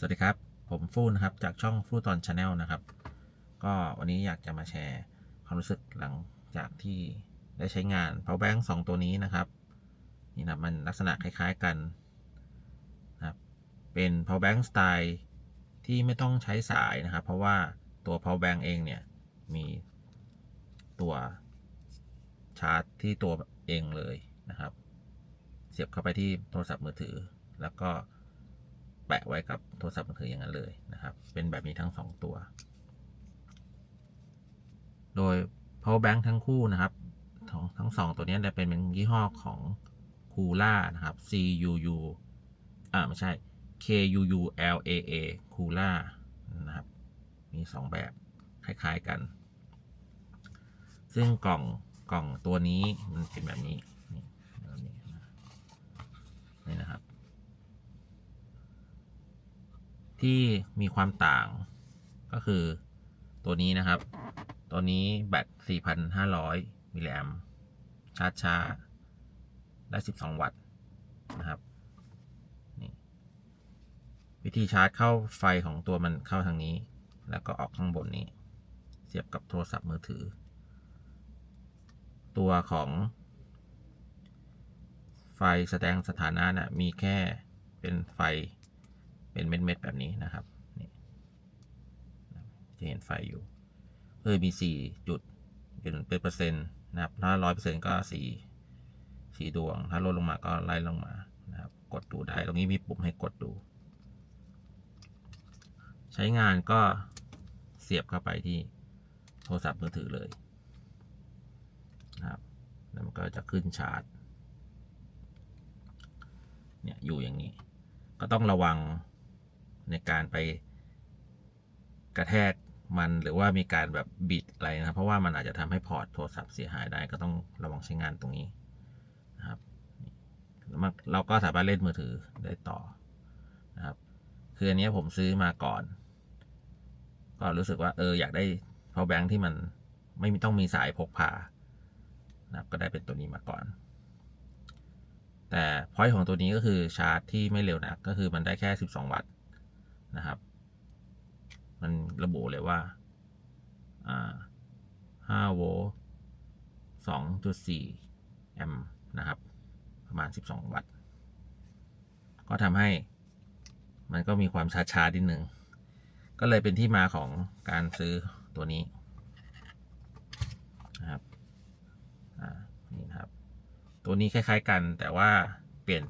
สวัสดีครับ ผมฟู่นะครับ จากช่องฟู่ตอนชาแนลนะครับ ก็วันนี้อยากจะมาแชร์ความรู้สึกหลังจากที่ได้ใช้งาน power bank สองตัวนี้นะครับ นี่นะมันลักษณะคล้ายๆกันนะครับเป็น power bank สไตล์ที่ไม่ต้องใช้สายนะครับ เพราะว่าตัว power bank เองเนี่ย มีตัวชาร์จที่ตัวเองเลยนะครับ เสียบเข้าไปที่โทรศัพท์มือถือ แล้วก็ แปะไว้กับโทรศัพท์มือถืออย่างนั้นเลยนะครับ เป็นแบบนี้ทั้งสองตัว โดย power bank ทั้งคู่นะครับทั้งทั้งสองตัวนี้จะเป็นเป็นยี่ห้อของคูล่านะครับ C U U อ่าไม่ใช่ K U U L A A คูล่านะครับ มีสองแบบคล้าย ๆกัน ซึ่งกล่องกล่องตัวนี้มันเป็นแบบนี้นี่นะครับ ที่มีความต่างก็คือตัวนี้นะครับ ตัวนี้แบต 4,500 มิลลิแอมชาร์จช้าได้ 12 วัตต์นะครับนี่วิธีชาร์จเข้าไฟของตัวมันเข้าทางนี้ แล้วก็ออกข้างบนนี้ เสียบกับโทรศัพท์มือถือ ตัวของไฟแสดงสถานะนะ่ะมีแค่เป็นไฟ เป็นเม็ดๆแบบนี้นะครับนี่จะเห็นไฟอยู่เออมี4จุดเป็นเป็นเปอร์เซ็นต์นะครับถ้าร้อยเปอร์เซ็นต์ก็สี่สี่ดวง ถ้าลดลงมาก็ไล่ลงมานะครับ กดดูได้ตรงนี้มีปุ่มให้กดดู ใช้งานก็เสียบเข้าไปที่โทรศัพท์มือถือเลยนะครับแล้วมันก็จะขึ้นชาร์จเนี่ยอยู่อย่างนี้ ก็ต้องระวัง ในการไปกระแทกมันหรือว่ามีการแบบบิดอะไรนะครับ เพราะว่ามันอาจจะทำให้พอร์ตโทรศัพท์เสียหายได้ก็ต้องระวังใช้งานตรงนี้นะครับแล้วมันเราก็สามารถเล่นมือถือได้ต่อนะครับ คืออันนี้ผมซื้อมาก่อน ก็รู้สึกว่าเอออยากได้ power bank ที่มันไม่ต้องมีสายพกพานะครับก็ได้เป็นตัวนี้มาก่อน แต่พอยต์ของตัวนี้ก็คือชาร์จที่ไม่เร็วนักก็คือมันได้แค่ 12 วัตต์ นะครับ มันระบุเลยว่าา5โวลต์2.4 แอมป์นะครับ ประมาณ 12 วัตต์ ก็ทำให้มันก็มีความช้าๆนิดนึง ก็เลยเป็นที่มาของการซื้อตัวนี้นะครับนี่นะครับ ตัวนี้คล้ายๆกันแต่ว่าเปลี่ยน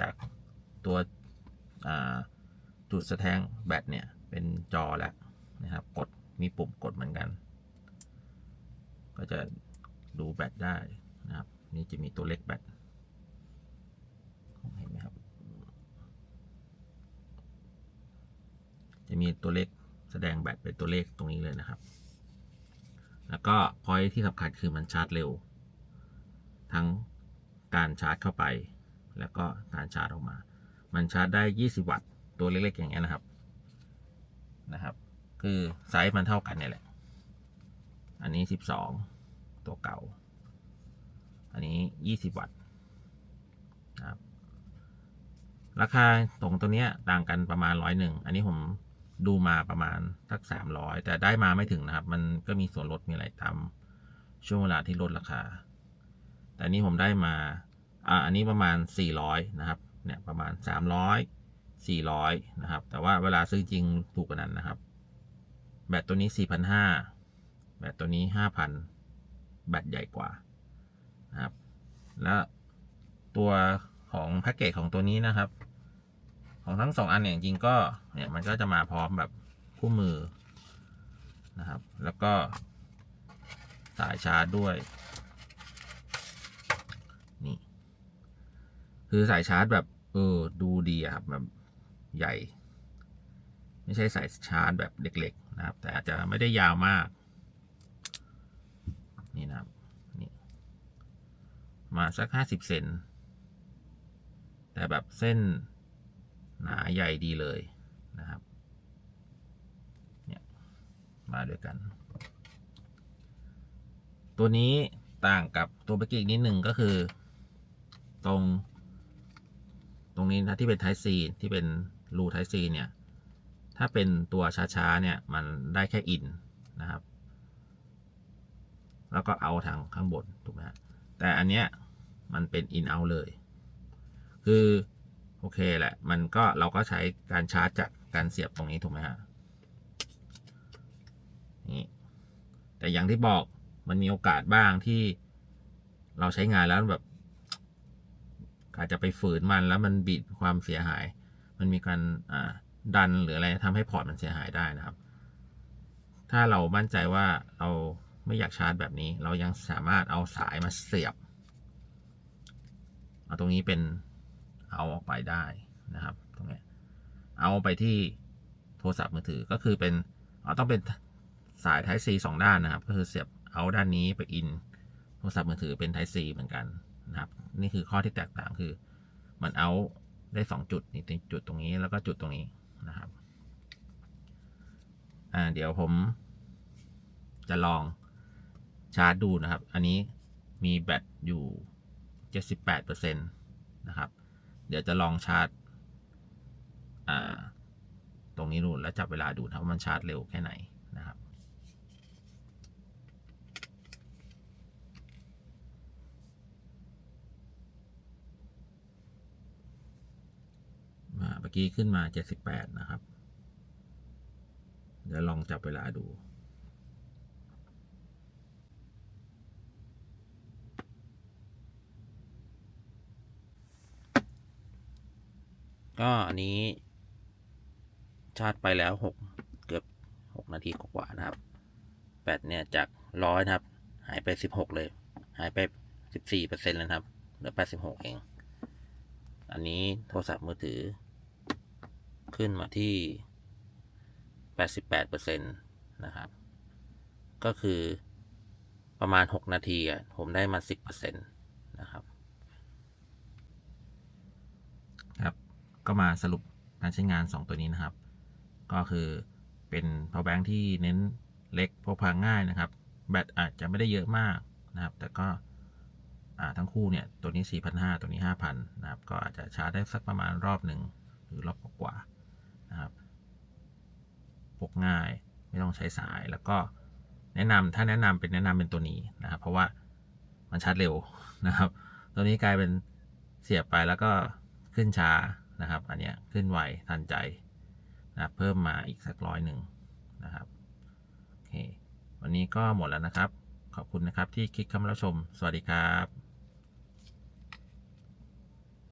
จากตัว จุดสแตงแบตเนี่ย เป็นจอแล้วนะครับ กดมีปุ่มกดเหมือนกัน ก็จะดูแบตได้นะครับ นี่จะมีตัวเล็กแบตเห็นไหมครับ จะมีตัวเลขแสดงแบตเป็นตัวเลขตรงนี้เลยนะครับ แล้วก็พอยที่สำคัญคือมันชาร์จเร็ว ทั้งการชาร์จเข้าไป แล้วก็การชาร์จออกมา มันชาร์จได้ 20 วัตต์ ตัวเล็กๆอย่างเงี้ยนะครับนะครับ คือไซส์มันเท่ากันเนี่ยแหละ อันนี้ 12 ตัวเก่า อันนี้ 20 วัตต์นะครับราคาตรงตัวเนี้ยต่างกันประมาณร้อยหนึ่งอันนี้ผมดูมาประมาณสักสามร้อยแต่ได้มาไม่ถึงนะครับ มันก็มีส่วนลดมีอะไรตามช่วงเวลาที่ลดราคา แต่นนี้ผมได้มาอ่าอันนี้ประมาณสี่ร้อยนะครับ เนี่ยประมาณสามร้อย สี่ร้อยนะครับ แต่ว่าเวลาซื้อจริงถูกกว่านั้นนะครับ แบตตัวนี้สี่พันห้าแบตตัวนี้ห้าพันแบตใหญ่กว่านะครับ แล้วตัวของแพ็กเกจของตัวนี้นะครับ ของทั้งสองอันเนี่ยจริงก็เนี่ยมันก็จะมาพร้อมแบบคู่มือนะครับ แล้วก็สายชาร์จด้วยนี่คือสายชาร์จแบบ เออ ดูดีครับแบบ ใหญ่ ไม่ใช่สายชาร์จแบบเล็กๆนะครับ แต่อาจจะไม่ได้ยาวมาก นี่นะครับนี่มาสักห้าสิบเซนแต่แบบเส้นหนาใหญ่ดีเลยนะครับเนี่ยมาด้วยกัน ตัวนี้ต่างกับตัวเมื่อกี้อีกนิดหนึ่งก็คือ ตรง ตรงนี้นะที่เป็น Type C ที่เป็น รู Type C เนี่ย ถ้าเป็นตัวช้าๆเนี่ย มันได้แค่อินนะครับ แล้วก็เอาทางข้างบนถูกไหมฮะแต่อันเนี้ยมันเป็นอินเอาเลย คือ โอเคแหละ มันก็เราก็ใช้การชาร์จจากการเสียบตรงนี้ถูกไหมฮะนี่แต่อย่างที่บอกมันมีโอกาสบ้างที่เราใช้งานแล้วแบบอาจจะไปฝืนมันแล้วมันบิดความเสียหาย มันมีการดันหรืออะไรทำให้พอร์ตมันเสียหายได้นะครับ ถ้าเรามั่นใจว่าเราไม่อยากชาร์จแบบนี้ เรายังสามารถเอาสายมาเสียบ เอาตรงนี้เป็นเอาออกไปได้นะครับ ตรงนี้เอาไปที่โทรศัพท์มือถือก็คือเป็นเอาต้องเป็นสาย Type C สองด้านนะครับ ก็คือเสียบเอาด้านนี้ไปอินโทรศัพท์มือถือเป็น Type C เหมือนกันนะครับ นี่คือข้อที่แตกต่างคือมันเอา ได้สองจุดนี่จุดตรงนี้แล้วก็จุดตรงนี้นะครับ อ่า เดี๋ยวผม จะลองชาร์จดูนะครับ อันนี้มีแบตอยู่78%นะครับ เดี๋ยวจะลองชาร์จ อ่า ตรงนี้ดูแล้วจับเวลาดูนะว่ามันชาร์จเร็วแค่ไหนนะครับ มาเมื่ อกี้ขึ้นมา 78 นะครับ เดี๋ยวลองจับเวลาดูก็อันนี้ ชาร์จไปแล้วหกเกือบหกนาทีกว่านะครับแบตเนี่ยจากร้อยนะครับ หายไปสิบหกเลย หายไปสิบสี่เปอร์เซ็นต์เลยครับเหลือแปดสิบหกเอง อันนี้โทรศัพท์มือถือ ขึ้นมาที่แปดสิบแปดเปอร์เซ็นต์นะครับ ก็คือประมาณหกนาทีอะผมได้มาสิบเปอร์เซ็นต์นะครับครับ ก็มาสรุปการใช้งาน 2 ตัวนี้นะครับ ก็คือเป็น power bank ที่เน้นเล็กพกพาง่ายนะครับ แบตอาจจะไม่ได้เยอะมากนะครับ แต่ก็ทั้งคู่เนี่ย ตัวนี้ 4,500 ตัวนี้ 5,000 นะครับ ก็อาจจะชาร์จได้สักประมาณรอบหนึ่งหรือรอบกว่าๆ นะครับพกง่ายไม่ต้องใช้สายแล้วก็แนะนำถ้าแนะนำเป็นแนะนำเป็นตัวนี้นะครับ เพราะว่ามันชาร์จเร็วนะครับ ตัวนี้กลายเป็นเสียบไปแล้วก็ขึ้นช้านะครับ อันเนี้ยขึ้นไวทันใจนะเพิ่มมาอีกสักร้อยหนึ่งนะครับโอเควันนี้ก็หมดแล้วนะครับ ขอบคุณนะครับที่คลิกเข้ามารับชม สวัสดีครับ